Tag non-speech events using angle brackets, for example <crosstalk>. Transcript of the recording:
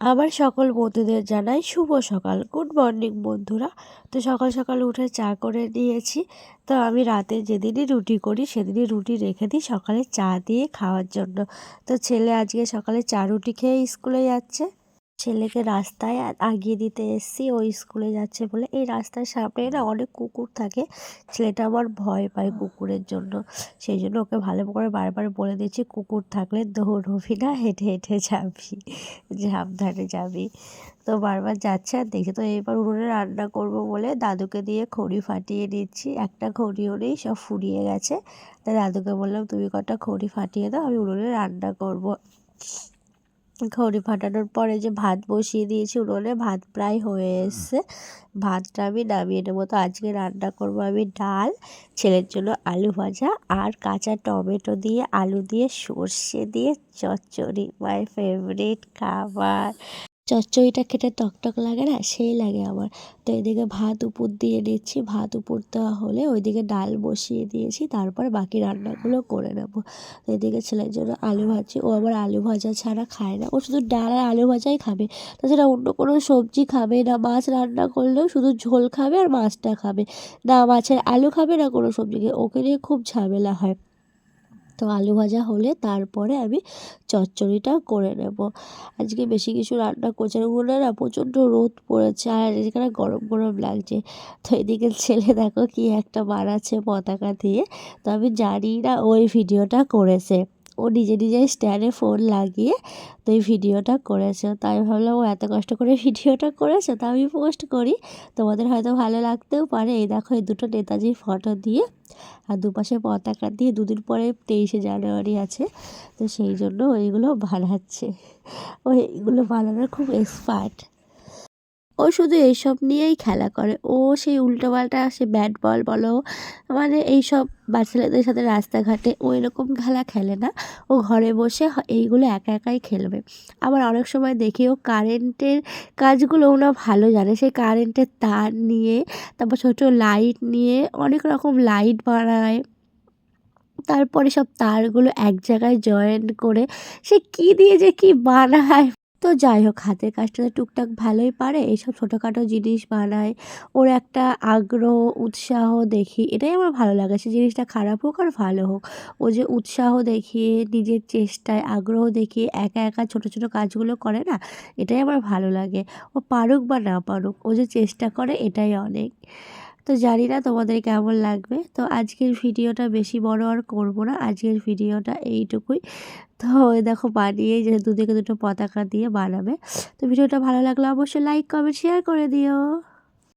আমার সকল বন্ধুদের জানাই শুভ সকাল। গুড মর্নিং বন্ধুরা। তো সকাল সকাল উঠে চা করে নিয়েছি। তো আমি রাতে যেদিনই রুটি করি, সেদিনই রুটি রেখে দিই সকালে চা দিয়ে খাওয়ার জন্য। তো ছেলে আজকে সকালে চা রুটি খেয়ে স্কুলে যাচ্ছে। ছেলেকে রাস্তায় আগিয়ে দিতে এসছি ওই স্কুলে যাচ্ছে বলে। এই রাস্তার সামনে না অনেক কুকুর থাকে। ছেলেটা আমার ভয় পায় কুকুরের জন্য। সেই জন্য ওকে ভালো করে বারবার বলে দিচ্ছি, কুকুর থাকলে দৌড়বি না, হেঁটে হেঁটে যাবি। সাবধানে যাবি। তো বারবার যাচ্ছে আর দেখছি তো এবার উনুনে রান্না করব বলে দাদুকে দিয়ে খড়ি ফাটিয়ে নিচ্ছি একটা খড়িও নেই, সব ফুরিয়ে গেছে। তাই দাদুকে বললাম, তুমি কটা খড়ি ফাটিয়ে দাও, আমি উনুনে রান্না করব। খড়ি ফাটানোর পরে যে ভাত বসিয়ে দিয়েছি উনুনে ভাত প্রায় হয়ে এসছে। ভাতটা আমি নামিয়ে নেব। তো আজকে রান্না করব আমি ডাল ছেলের জন্য আলু ভাজা আর কাঁচা টমেটো দিয়ে আলু দিয়ে সর্ষে দিয়ে চচ্চড়ি। মাই ফেভারিট খাবার। চচ্চড়িটা খেতে টকটক লাগে না, সেই লাগে আমার। তো এদিকে ভাত উপর দিয়ে নিচ্ছি ভাত উপর দেওয়া হলে ওইদিকে ডাল বসিয়ে দিয়েছি, তারপর বাকি রান্নাগুলো করে নেব। তো এদিকে ছেলের জন্য আলু ভাজি, ও আবার আলু ভাজা ছাড়া খায় না, ও শুধু ডাল আর আলু ভাজাই খাবে। তাছাড়া অন্য কোনো সবজি খাবে না, মাছ রান্না করলেও শুধু ঝোল খাবে আর মাছটা খাবে। না মাছের আলু খাবে না কোনো সবজিকে, ওকে নিয়ে খুব ঝামেলা হয়। তো আলু ভাজা হলে তারপরে আমি চচ্চড়িটা করে নেব। আজকে বেশি কিছু রান্না করছে উনুনে না, প্রচণ্ড রোদ পড়েছে আর এখানে গরম গরম লাগছে। তো এদিকে ছেলে দেখো কি একটা বানাচ্ছে পতাকা দিয়ে। তো আমি জানি না ওই ভিডিওটা করেছে। ও নিজে নিজে স্ট্যান্ডে ফোন লাগিয়ে তো এই ভিডিওটা করেছে। তাই ভাবলাম ও এত কষ্ট করে <laughs> ভিডিওটা করেছে, তা আমি পোস্ট করি। তোমাদের হয়তো ভালো লাগতেও পারে। এই দেখো, এই দুটো নেতাজির ফটো দিয়ে আর দুপাশে পতাকা দিয়ে দুদিন পরে তেইশে জানুয়ারি আছে। তো সেই জন্য ওইগুলো বানাচ্ছে। ও এইগুলো বানানোর খুব এক্সপার্ট ও শুধু এইসব নিয়েই খেলা করে। ও সেই উল্টোপাল্টা সে ব্যাট বল বলো মানে এইসব বাচ্চাদের সাথে রাস্তাঘাটে ও এরকম খেলা খেলে না। ও ঘরে বসে এইগুলো একা একাই খেলবে। আবার অনেক সময় দেখি ও কারেন্টের কাজগুলো ওনা ভালো জানে। সেই কারেন্টের তার নিয়ে, তারপর ছোটো লাইট নিয়ে অনেক রকম লাইট বানায়। তারপরে সব তারগুলো এক জায়গায় জয়েন করে সে কী দিয়ে যে কী বানায় তো যাই হোক, হাতের কাজটা টুকটাক ভালোই পারে। এইসব ছোটোখাটো জিনিস বানায় ওর একটা আগ্রহ, উৎসাহ দেখি, এটাই আমার ভালো লাগে। সে জিনিসটা খারাপ হোক আর ভালো হোক, ও যে উৎসাহ দেখিয়ে, নিজের চেষ্টায় আগ্রহ দেখিয়ে একা একা ছোটো ছোটো কাজগুলো করে না, এটাই আমার ভালো লাগে। ও পারুক বা না পারুক, ও যে চেষ্টা করে, এটাই অনেক। তো জানি না তোমাদের কেমন লাগবে। তো আজকের ভিডিওটা বেশি বড় আর করব না, আজকের ভিডিওটা এইটুকুই। তো দেখো বানিয়ে যে দুদিকে দুটো পতাকা দিয়ে বানাবে। তো ভিডিওটা ভালো লাগলে অবশ্যই লাইক কমেন্ট শেয়ার করে দিও।